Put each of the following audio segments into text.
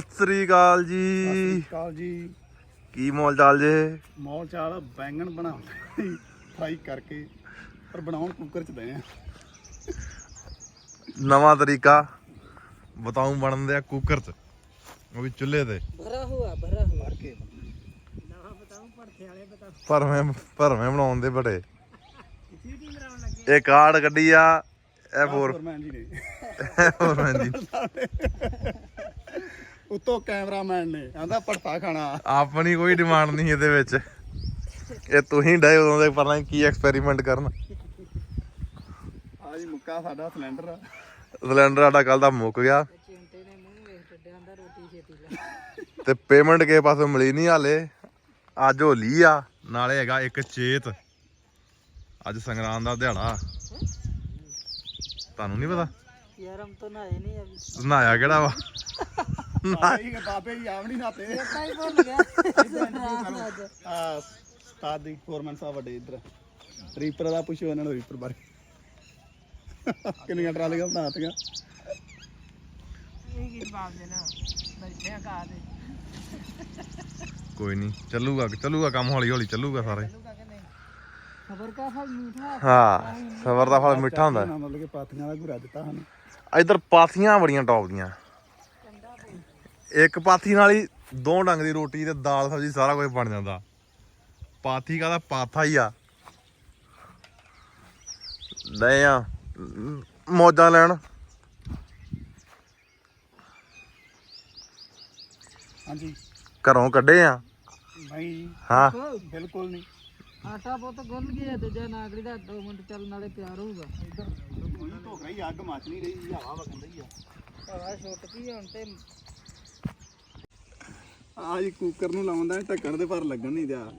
ਸਤਿ ਸ੍ਰੀ ਅਕਾਲ ਜੀ ਕਾਲ ਜੀ ਕੀ ਮੌਲ ਚਾਲ ਜੇ ਮੌਲ ਚਾਲ ਬੈਂਗਣ ਬਣਾਉਂਦੇ ਫਰਾਈ ਕਰਕੇ ਪਰ ਬਣਾਉਣ ਕੁੱਕਰ ਚ ਦੇ ਆ ਨਵਾਂ ਤਰੀਕਾ ਬਤਾਉਂ ਬਣਦੇ ਆ ਕੁੱਕਰ 'ਚ ਉਹ ਵੀ ਚੁੱਲ੍ਹੇ ਤੇ भरा हुआ भरा हुआ ਭਰ ਕੇ ਭਰਵੇਂ ਭਰਵੇਂ ਬਣਾਉਣ ਦੇ ਬੜੇ ਇਹ ਕਾਰਡ ਕੱਢੀ ਆ ਇਹ ਫੋਰ ਫੋਰਮੈਨ ਜੀ ਨੇ ਫੋਰਮੈਨ ਦੀ ਉੱਤੋਂ ਕੈਮਰਾਮੈਨ ਨੇ ਕਹਿੰਦਾ ਪੜਤਾ ਖਾਣਾ। ਆਪਣੀ ਕੋਈ ਡਿਮਾਂਡ ਨਹੀਂ ਇਹਦੇ ਵਿੱਚ। ਇਹ ਤੁਸੀਂ ਡਾਇ ਉਦੋਂ ਦੇ ਪਤਾ ਕੀ ਐਕਸਪੈਰੀਮੈਂਟ ਕਰਨ। ਆ ਮੁੱਕਾ ਸਾਡਾ ਸਿਲੰਡਰ ਸਿਲੰਡਰ ਸਾਡਾ ਕੱਲ ਦਾ ਮੁੱਕ ਗਿਆ। ਤੇ ਪੇਮੈਂਟ ਕੇ ਪਾਸੋਂ ਮਿਲੀ ਨਹੀਂ ਹਾਲੇ। ਅੱਜ ਹੋਲੀ ਆ ਨਾਲੇ ਹੈਗਾ ਇੱਕ ਚੇਤ। ਅੱਜ ਸੰਗਰਾਂਦ ਦਾ ਦਿਹਾੜਾ। ਤੁਹਾਨੂੰ ਨਹੀਂ ਪਤਾ? ਯਾਰ ਹਮ ਤਾਂ ਨਹਾਏ ਨਹੀਂ ਅਭੀ। ਨਹਾਇਆ ਕਿਹੜਾ ਵਾ? ਕੋਈ ਨਹੀਂ ਚੱਲੂਗਾ ਚੱਲੂਗਾ ਕੰਮ ਹੌਲੀ ਹੌਲੀ ਚੱਲੂਗਾ ਸਾਰੇ ਖਬਰ ਕਾ ਫਲ ਮਿੱਠਾ ਹਾਂ? ਸਬਰ ਦਾ ਫਲ ਮਿੱਠਾ ਹੁੰਦਾ ਮਤਲਬ ਕਿ ਪਾਥੀਆਂ ਦਾ ਘੁਰਾ ਦਿੱਤਾ ਸਾਨੂੰ। ਇੱਧਰ ਪਾਥੀਆਂ ਬੜੀਆਂ ਟੌਪ ਦੀਆਂ। ਇੱਕ ਪਾਥੀ ਨਾਲ ਹੀ ਦੋ ਡੰਗ ਦੀ ਰੋਟੀ ਤੇ ਦਾਲ ਸਬਜ਼ੀ ਸਾਰਾ ਕੁਝ ਬਣ ਜਾਂਦਾ। ਪਾਥੀ ਕਾਹਦਾ? ਪਾਥਾ ਹੀ ਆ। ਲੈ ਆ ਮੌਜਾਂ ਲੈਣ। ਹਾਂਜੀ। ਘਰੋਂ ਕੱਢੇ ਆ। ਨਹੀਂ ਹਾਂ। ਬਿਲਕੁਲ। ਨਹੀਂ। ਆਟਾ ਬਹੁਤ ਗੁੰਨ ਗਿਆ ਦੂਜਾ ਨਾਗੜੀ ਦਾ 2 ਮਿੰਟ ਚੱਲਣ ਨਾਲੇ ਤਿਆਰ ਹੋਊਗਾ। ਕੋਈ ਧੋਖ ਰਹੀ ਅੱਗ ਮੱਚ ਨਹੀਂ ਰਹੀ ਹਵਾ ਵਗਣ ਰਹੀ ਆ। ਹਵਾ ਛੁੱਟ ਗਈ ਹੁਣ ਤੇ ਆ ਜੀ ਕੁੱਕਰ ਨੂੰ ਲਾਉਂਦਾ ਢੱਕਣ ਦੇ ਪਰ ਲੱਗਣ ਨਹੀਂ ਦਿਆ।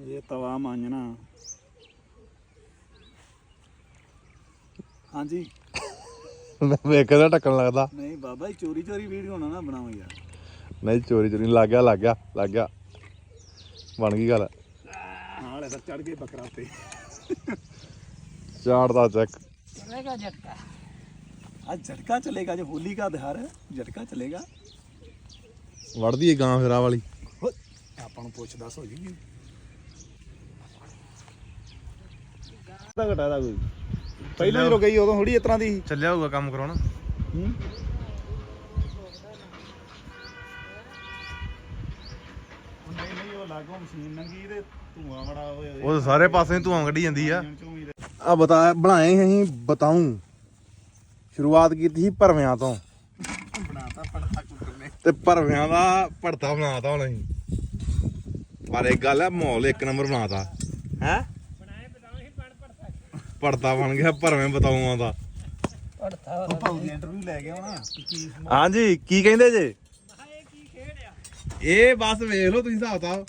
ਇਹ ਤਵਾ ਮਾਂਜਣਾ। ਹਾਂਜੀ। ਮੈਂ ਵੇਖਦਾ ਢੱਕਣ ਲੱਗਦਾ। ਨਹੀਂ ਬਾਬਾ ਜੀ ਚੋਰੀ ਚੋਰੀ ਵੀਡੀਓ ਨਾ ਨਾ ਬਣਾਓ ਯਾਰ। ਨਹੀਂ ਚੋਰੀ ਚੋਰੀ ਲੱਗ ਗਿਆ ਲੱਗ ਗਿਆ ਲੱਗ ਗਿਆ। ਬਣ ਗਈ ਗੱਲ। ਨਾਲ ਇਹਦਾ ਚੜ ਗਏ ਬੱਕਰਾ ਤੇ ਚਾੜਦਾ ਚੈੱਕ ਚਲੇਗਾ ਝਟਕਾ आज झटका चलेगा जो होली का त्योहार है झटका चलेगा ਵੜਦੀ ਏ ਗਾਂ ਫੇਰਾ ਵਾਲੀ ਹੋ ਆਪਾਂ ਨੂੰ ਪੁੱਛ ਦੱਸ ਹੋ ਜੂਗੀ ਦਾ ਘਟਾ ਦਾ ਕੋਈ ਪਹਿਲਾਂ ਜਦੋਂ ਗਈ ਉਦੋਂ ਥੋੜੀ ਇਸ ਤਰ੍ਹਾਂ ਦੀ ਸੀ ਚੱਲਿਆ ਹੋਊਗਾ ਕੰਮ ਕਰਾਉਣਾ ਹੂੰ ਨਹੀਂ ਨਹੀਂ ਉਹ ਲਾਗੋਂ ਮਸ਼ੀਨ ਨੰਗੀ ਤੇ ਧੂਆਂ ਬੜਾ ਹੋਏ ਉਹ ਤਾਂ ਸਾਰੇ ਪਾਸੇ ਧੂਆਂ ਕੱਢੀ ਜਾਂਦੀ ਆ ਚੋਂ ਵੀ ਆ ਬਤਾ ਬਣਾਏ ਅਸੀਂ ਬਤਾਉਂ ਸ਼ੁਰੂਆਤ ਕੀਤੀ ਸੀ ਭਰਵਿਆਂ ਤੋਂ। ਬਣਾਤਾ ਪੜਤਾ ਕੁੱਕਰ ਨੇ। ਤੇ ਭਰਵਿਆਂ ਦਾ ਭੜਤਾ ਬਣਾਤਾ ਹੁਣ ਅਸੀਂ। ਪਰ ਇੱਕ ਗੱਲ ਹੈ ਮਾਹੌਲ ਇੱਕ ਨੰਬਰ ਬਣਾਤਾ। ਹੈ? ਭੜਤਾ ਬਣ ਗਿਆ ਭਰਵੇਂ ਬਤਾਉਂਾਂ ਦਾ। ਪੜਤਾ ਉਹ ਭਾਉ ਦੀ ਇੰਟਰਵਿਊ ਲੈ ਗਿਆ ਹੋਣਾ ਕੀ ਹਾਂਜੀ ਕੀ ਕਹਿੰਦੇ ਜੇ? ਇਹ ਬਸ ਵੇਖ ਲਓ ਤੁਸੀਂ ਹਿਸਾਬ ਤਾਂ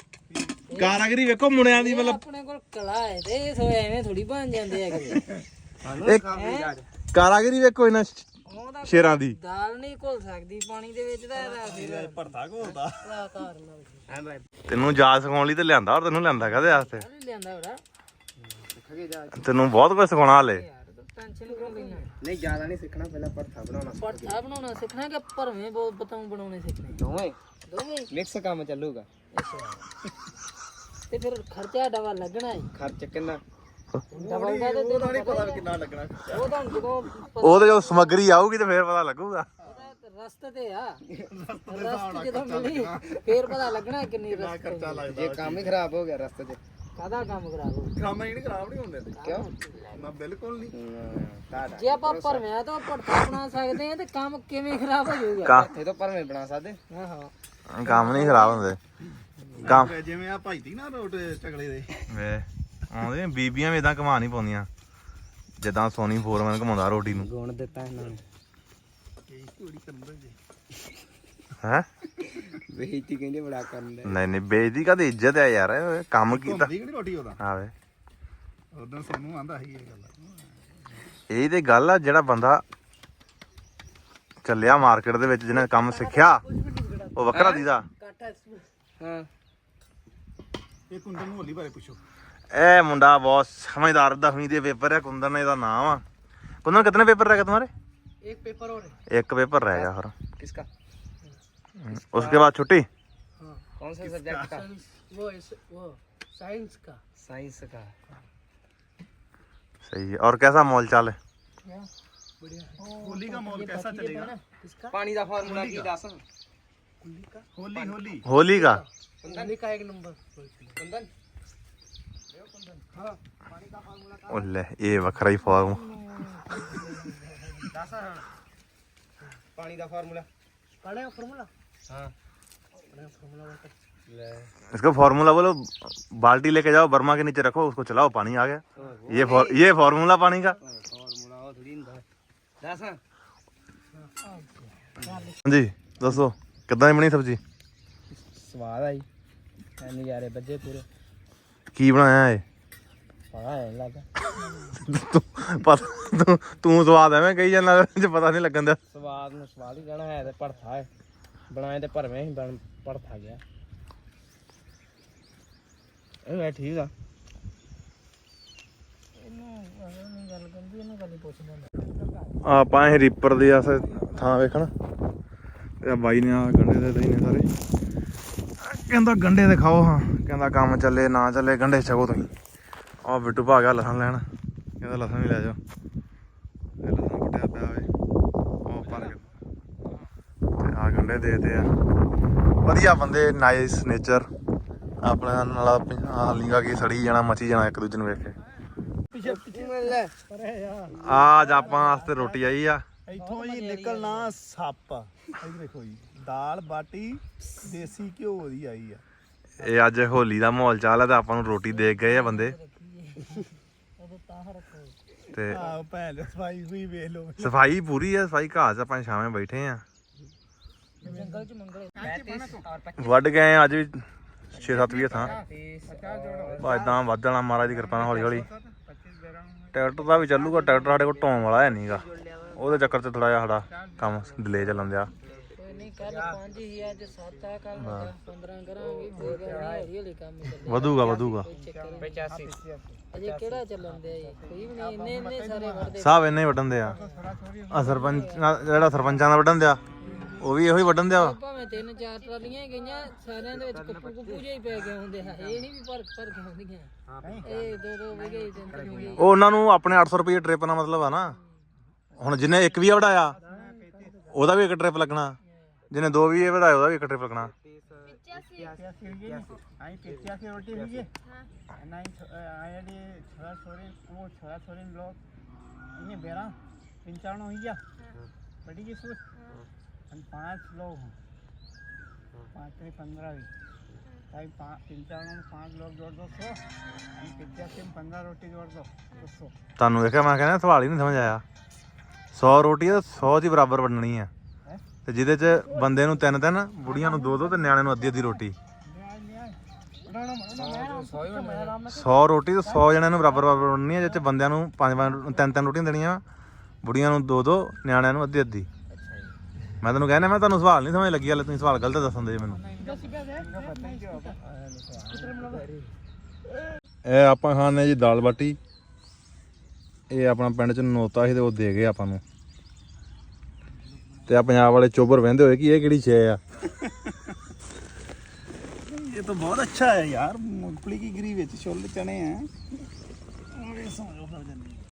ਕਾਰਾਗਰੀ ਵੇਖੋ ਮੁੰਡਿਆਂ ਦੀ ਮਤਲਬ ਕੋਲ ਕਲਾ ਹੈ ਤੇ ਇਹ ਸੋ ਐਵੇਂ ਥੋੜੀ ਬਣ ਜਾਂਦੇ ਆ ਕਿਤੇ ਇਹ ਕਾਰਾਗਰੀ ਵੇਖੋ ਇਹਨਾਂ ਸ਼ੇਰਾਂ ਦੀ। ਦਾਲ ਨਹੀਂ ਘੁਲ ਸਕਦੀ ਪਾਣੀ ਦੇ ਵਿੱਚ ਤਾਂ ਇਹਦਾ ਫਿਰ ਪੜਤਾ ਘੋਲਦਾ ਕਲਾਕਾਰ ਨਾਲ। ਤੈਨੂੰ ਜਾਚ ਸਿਖਾਉਣ ਲਈ ਤੇ ਲਿਆਂਦਾ ਔਰ ਤੈਨੂੰ ਲਿਆਂਦਾ ਕਦੇ ਵਾਸਤੇ? ਅਰੇ ਲਿਆਂਦਾ ਬੜਾ ਤੈਨੂੰ ਬਹੁਤ ਕੁਝ ਸਿਖਾਉਣਾ ਹਾਲੇ। ਯਾਰ ਟੈਨਸ਼ਨ ਕਿਉਂ ਲੈਣਾ ਨਹੀਂ ਜ਼ਿਆਦਾ ਨਹੀਂ ਸਿੱਖਣਾ ਪਹਿਲਾਂ ਪਰਥਾ ਬਣਾਉਣਾ ਸਿੱਖਣਾ ਕਿ ਭਰਵੇਂ ਬਹੁਤ ਬਤਾਉ ਬਣਾਉਣੇ ਸਿੱਖਣੇ? ਦੋਵੇਂ? ਦੋਵੇਂ? ਮਿਕਸ ਕੰਮ ਚੱਲੂਗਾ। ਅੱਛਾ। ਤੇ ਫਿਰ ਖਰਚਾ ਡਬਲ ਲੱਗਣਾ ਹੈ ਖਰਚ ਕਿੰਨਾ? ਡਬਲ ਦਾ ਤੇ ਤੈਨੂੰ ਨਹੀਂ ਪਤਾ ਪਤਾ ਕਿੰਨਾ ਲੱਗਣਾ ਉਹ ਤਾਂ ਜਦੋਂ ਉਹ ਤੇ ਜਦੋਂ ਸਮੱਗਰੀ ਆਊਗੀ ਤੇ ਫੇਰ ਪਤਾ ਲੱਗੂਗਾ। ਰਸਤੇ ਤੇ ਆ। ਰਸਤੇ ਜਦੋਂ ਮਿਲੀ ਫੇਰ ਪਤਾ ਲੱਗਣਾ ਕਿੰਨੀ ਰਸਤੇ ਜੇ ਕੰਮ ਹੀ ਖਰਾਬ ਹੋ ਗਿਆ ਰਸਤੇ 'ਚ ਕਾਦਾ ਕੰਮ ਖਰਾਬ ਹੋ ਕੰਮ ਹੀ ਨਹੀਂ ਖਰਾਬ ਨਹੀਂ ਹੁੰਦੇ ਕਿਉਂ? ਨਾ। ਬਿਲਕੁਲ ਨਹੀਂ ਜੇ ਆਪਾਂ ਭਰਵਿਆਂ ਤੋਂ ਪੜਥਾ ਬਣਾ ਸਕਦੇ ਆ ਤੇ ਕੰਮ ਕਿਵੇਂ ਖਰਾਬ ਹੋ ਜਾਊਗਾ? ਇੱਥੇ ਤੋਂ ਭਰਵੇਂ ਬਣਾ ਸਕਦੇ। ਆਹੋ ਕੰਮ ਨਹੀਂ ਖਰਾਬ ਹੁੰਦੇ। ਕੰਮ। ਜਿਵੇਂ ਆ ਭਾਈ ਦੀ ਨਾ ਰੋਟ ਚਗਲੇ ਦੇ। ਵੇ ਆਉਂਦੇ ਬੀਬੀਆਂ ਵੀ ਇਦਾਂ ਕਮਾ ਨਹੀਂ ਪਾਉਂਦੀਆਂ। ਜਿੱਦਾਂ ਸੋਨੀ ਫੋਰਮੈਨ ਕਮਾਉਂਦਾ ਰੋਟੀ ਨੂੰ। ਗੁਣ ਦਿੱਤਾ ਇਹਨਾਂ ਨੇ। ਕੀ ਕੁੜੀ ਕਰਦਾ ਜੀ। ਹੈ? ਬੇਇੱਜ਼ਤੀ ਕਹਿੰਦੇ ਬੜਾ ਕਰਨ ਦੇ। ਨਹੀਂ ਨਹੀਂ ਬੇਇੱਜ਼ਤੀ ਕਾਦੀ ਇੱਜ਼ਤ ਹੈ ਯਾਰ ਇਹ ਕੰਮ ਕੀਤਾ। ਘੁੰਮਦੀ ਕਿਹੜੀ ਰੋਟੀ ਉਹਦਾ? ਆਵੇ ਉਦੋਂ ਸਾਨੂੰ ਆਂਦਾ ਸੀ ਇਹ ਗੱਲ। ਇਹ ਤੇ ਗੱਲ ਆ ਜਿਹੜਾ ਬੰਦਾ ਚੱਲਿਆ ਮਾਰਕੀਟ ਦੇ ਵਿੱਚ ਜਿਹਨੇ ਕੰਮ ਸਿੱਖਿਆ ਉਹ ਵੱਖਰਾ ਦੀਦਾ। ਹਾਂ। ਇਹ ਮੁੰਡਾ ਬਹੁਤ ਸਮਝਦਾਰ 10ਵੀਂ ਦੇ पेपर है कुंदन ਇਹਦਾ ਨਾਮ ਆ। कुंदन कितने पेपर रह गए तुम्हारे एक पेपर और पेपर रह गया उसके बाद छुट्टी सही है और कैसा माहौल चाल है बढ़िया होली का माहौल कैसा चलेगा पानी का फार्मूला की दासन होली होली। होली का? का एक नंबर। कुंदन? हाँ। ओले ये वखरा ही फॉर्म। पानी का फार्मूला। पढ़े फार्मूला? हाँ। इसका फॉर्मूला बोलो बाल्टी लेके जाओ बर्मा के नीचे रखो उसको चलाओ पानी आ गया। हाँ, ये फौर, ये फार्मूला पानी का? जी दोस्तों। ਕਿੱਦਾਂ ਦੀ ਬਣੀ ਸਬਜ਼ੀ? ਸਵਾਦ ਆਈ ਐ ਨਜ਼ਾਰੇ ਬੱਜੇ ਪੂਰੇ। ਕੀ ਬਣਾਇਆ ਏ ਪਤਾ ਨਹੀਂ ਲੱਗਾ। ਤੂੰ ਪਤਾ ਤੂੰ- ਸਵਾਦ ਐਵੇਂ ਕਹੀ ਜਾਂਦਾ ਜੇ ਪਤਾ ਨਹੀਂ ਲੱਗਣ ਸਵਾਦ ਨੂੰ ਸਵਾਦ ਹੀ ਕਹਿਣਾ ਹੈ ਤੇ ਭੜਥਾ ਹੈ। ਬਣਾਏ ਤੇ ਭਰਵੇਂ ਹੀ ਗਿਆ। ਇਹ ਠੀਕ ਆ। ਆਪਾਂ ਇਹ ਰੀਪਰ ਦੇ ਆਸ ਥਾਂ ਵੇਖਣ। ਆਹ ਬਾਈ ਨੇ ਆ ਗੰਡੇ ਦੇ ਦਈ ਨੇ ਸਾਰੇ। ਕਹਿੰਦਾ ਗੰਡੇ ਦੇ ਖਾਓ ਹਾਂ। ਕਹਿੰਦਾ ਕੰਮ ਚੱਲੇ ਨਾ ਚੱਲੇ ਗੰਡੇ ਛਕੋ ਤੁਸੀਂ। ਆ ਬਿੱਟੂ ਭਾ ਗਿਆ ਲਸਣ ਲੈਣ। ਕਹਿੰਦਾ ਲਸਣ ਵੀ ਲੈ ਜਾਓ। ਇਹ ਲਸਣ ਕੱਟਿਆ ਪਿਆ ਵੇ ਉਹ ਕੇ ਤੇ ਆ ਗੰਡੇ ਦੇਤੇ ਆ। ਵਧੀਆ ਬੰਦੇ ਨਾਈਸ ਨੇਚਰ ਆਪਣਾ ਨਾਲ ਆ ਲਿੰਗਾ ਕੀ ਸੜੀ ਜਾਣਾ ਮੱਚੀ ਜਾਣਾ ਇੱਕ ਦੂਜੇ ਨੂੰ ਵੇਖ ਕੇ। ਲੈ। ਆਜ ਆਪਾਂ ਵਾਸਤੇ ਰੋਟੀ ਆਈ ਆ। ਇੱਥੋਂ ਜੀ ਨਿਕਲਣਾ ਸੱਪ। ਇਹ ਦੇਖੋ ਜੀ ਦਾਲ ਬਾਟੀ ਦੇਸੀ ਘਿਓ ਦੀ ਆਈ ਆ। ਇਹ ਅੱਜ ਹੋਲੀ ਦਾ ਮਾਹੌਲ ਚਾਲ ਹੈ ਤੇ ਆਪਾਂ ਨੂੰ ਰੋਟੀ ਦੇ ਗਏ ਆ ਬੰਦੇ। ਤਾਂ ਰੱਖੋ ਤੇ ਆ ਭੈਣ ਸਫ਼ਾਈ ਹੋਈ ਵੇਖ ਲਓ। ਸਫ਼ਾਈ ਪੂਰੀ ਹੈ ਸਫ਼ਾਈ ਘਾਹ 'ਚ ਆਪਾਂ ਛਾਵੇਂ ਬੈਠੇ ਆ। ਜੰਗਲ ਚ ਮੰਗਲੇ। ਵੱਢ ਗਏ ਆ ਅੱਜ ਵੀ 6-7 ਵੀ ਥਾਂ। ਬਾ ਇਦਾਂ ਵੱਧ ਜਾਣਾ ਮਹਾਰਾਜ ਦੀ ਕਿਰਪਾ ਨਾਲ ਹੌਲੀ ਹੌਲੀ ਟਰੈਕਟਰ ਦਾ ਵੀ ਚੱਲੂਗਾ ਟਰੈਕਟਰ ਸਾਡੇ ਕੋਲ ਢੋਣ ਵਾਲਾ ਹੈ ਨਹੀਂਗਾ ਉਹਦੇ ਚੱਕਰ 'ਚ ਥੋੜਾ ਜਿਹਾ ਸਾਡਾ ਕੰਮ ਡਿਲੇ ਚੱਲਣ ਦਿਆ। ਕੋਈ ਨਹੀਂ ਕੱਲ 5 ਹੀ ਅੱਜ 7 ਆ ਕੱਲ 15 ਕਰਾਂਗੇ ਕੋਈ ਗੱਲ ਨਹੀਂ ਹੌਲੀ ਹੌਲੀ ਕੰਮ ਚੱਲੇ ਵਧੂਗਾ ਵਧੂਗਾ। ਕੋਈ ਚੱਕਰ ਨਹੀਂ 85 ਅਜੇ ਕਿਹੜਾ ਚੱਲਣ ਦਿਆ ਜੀ? ਕੋਈ ਵੀ ਨਹੀਂ ਇੰਨੇ ਇੰਨੇ ਸਾਰੇ ਵੜਦੇ ਸਾਹਿਬ ਇੰਨੇ ਹੀ ਵੱਢਣ ਦੇ ਆ ਆ ਸਰਪੰਚ ਨਾਲ ਜਿਹੜਾ ਸਰਪੰਚਾਂ ਦਾ ਵੱਢਣ ਦਿਆ ਉਹ ਵੀ ਇਹੋ ਹੀ ਵੱਢਣ ਦਿਆ ਵਾ। ਭਾਵੇਂ ਤਿੰਨ ਚਾਰ ਟਰਾਲੀਆਂ ਹੀ ਗਈਆਂ ਸਾਰਿਆਂ ਦੇ ਵਿੱਚ ਕੁੱਪੂ ਕੁੱਪੂ ਜਿਹੇ ਹੀ ਪੈ ਗਏ ਹੁੰਦੇ ਆ। ਇਹ ਨਹੀਂ ਵੀ ਭਰ ਭਰ ਕੇ ਆਉਂਦੀਆਂ ਇਹ ਦੋ ਦੋ ਵਿਗੇ ਹੀ ਤਿੰਨ ਤਿੰਨ ਵਿਗੇ ਉਹ ਉਹਨਾਂ ਨੂੰ ਆਪਣੇ 800 ਰੁਪਏ ਟ੍ਰਿਪ ਨਾਲ ਮਤਲਬ ਆ ਨਾ। ਹੁਣ ਜਿੰਨੇ ਇੱਕ ਵੀ ਵੜਾਇਆ ਉਹਦਾ ਵੀ ਇੱਕ ਟ੍ਰਿਪ ਲੱਗਣਾ ਜਿੰਨੇ ਦੋ ਵੀ ਵੜਾਇਆ ਉਹਦਾ ਵੀ ਇੱਕ ਟ੍ਰਿਪ ਲੱਗਣਾ પંચાણું હોઈ ગયા પડી ગઈ શું અને પાંચ લોગ પાંચથી પંદરાવી સાહેબ પંચાણું પાંચ લોગ જોડ દો સો અને પંચ્યાસી પંદર રોટી જોડ દો સો તાનું એક માં કે સવાલ નહીં સમજ આયા 100 ਰੋਟੀ ਤਾਂ 100 ਦੀ ਬਰਾਬਰ ਵੰਡਣੀ ਆ। ਤੇ ਜਿਹਦੇ ਚ ਬੰਦੇ ਨੂੰ ਤਿੰਨ ਤਿੰਨ, ਬੁੜੀਆਂ ਨੂੰ ਦੋ ਦੋ ਤੇ ਨਿਆਣੇ ਨੂੰ ਅੱਧੀ ਅੱਧੀ ਰੋਟੀ। 100 ਰੋਟੀ ਤੇ 100 ਜਣਿਆਂ ਨੂੰ ਬਰਾਬਰ ਬਰਾਬਰ ਵੰਡਣੀ ਆ, ਜਿਹਦੇ ਚ ਬੰਦਿਆਂ ਨੂੰ ਪੰਜ ਪੰਜ ਤਿੰਨ ਤਿੰਨ ਰੋਟੀਆਂ ਦੇਣੀਆਂ, ਬੁੜੀਆਂ ਨੂੰ ਦੋ ਦੋ, ਨਿਆਣਿਆਂ ਨੂੰ ਅੱਧੀ ਅੱਧੀ। ਮੈਂ ਤੈਨੂੰ ਕਹਿੰਦਾ, ਮੈਂ ਤੁਹਾਨੂੰ ਸਵਾਲ ਨਹੀਂ ਸਮਝ ਲੱਗੀ, ਹਲੇ ਤੁਸੀਂ ਸਵਾਲ ਗਲਤ ਦੱਸਣ ਦੇ ਮੈਨੂੰ। ਇਹ ਆਪਾਂ ਖਾਣੇ ਜੀ ਦਾਲ ਬਾਟੀ। ਇਹ ਆਪਣਾ ਪਿੰਡ ਚ ਨੋਤਾ ਸੀ ਤੇ ਉਹ ਦੇ ਗਏ ਆਪਾਂ ਨੂੰ। ਤੇ ਆ ਪੰਜਾਬ ਵਾਲੇ ਚੋਬਰ ਵਹਿੰਦੇ ਹੋਏ ਕਿ ਇਹ ਕਿਹੜੀ ਸ਼ੈ ਆ ये तो बहुत अच्छा है यार मूंगफली की गिरी ਵਿੱਚ ਛੋਲੇ ਚਣੇ हैं और ये समझो फिर जल्दी